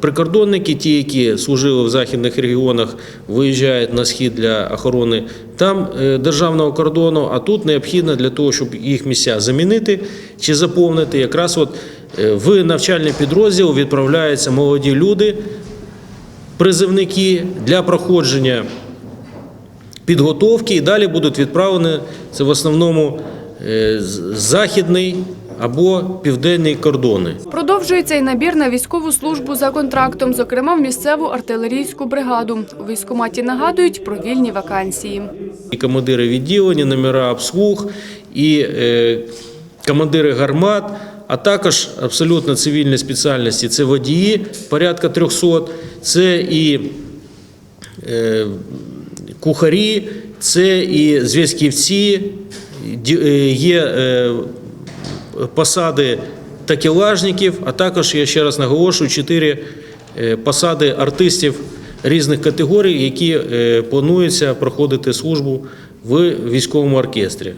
прикордонники, ті, які служили в західних регіонах, виїжджають на схід для охорони там е, державного кордону. А тут необхідно для того, щоб їх місця замінити чи заповнити, якраз от е, в навчальний підрозділ відправляються молоді люди, призивники для проходження підготовки і далі будуть відправлені це в основному е, західний або південний кордони. Продовжується і набір на військову службу за контрактом, зокрема в місцеву артилерійську бригаду. У військкоматі нагадують про вільні вакансії. І командири відділення, номера обслуг, і е, командири гармат, а також абсолютно цивільні спеціальності це водії, порядка 300, це і е, кухарі, це і зв'язківці, е, є е, посади такелажників, а також, я ще раз наголошую, чотири е, посади артистів різних категорій, які е, плануються проходити службу в військовому оркестрі.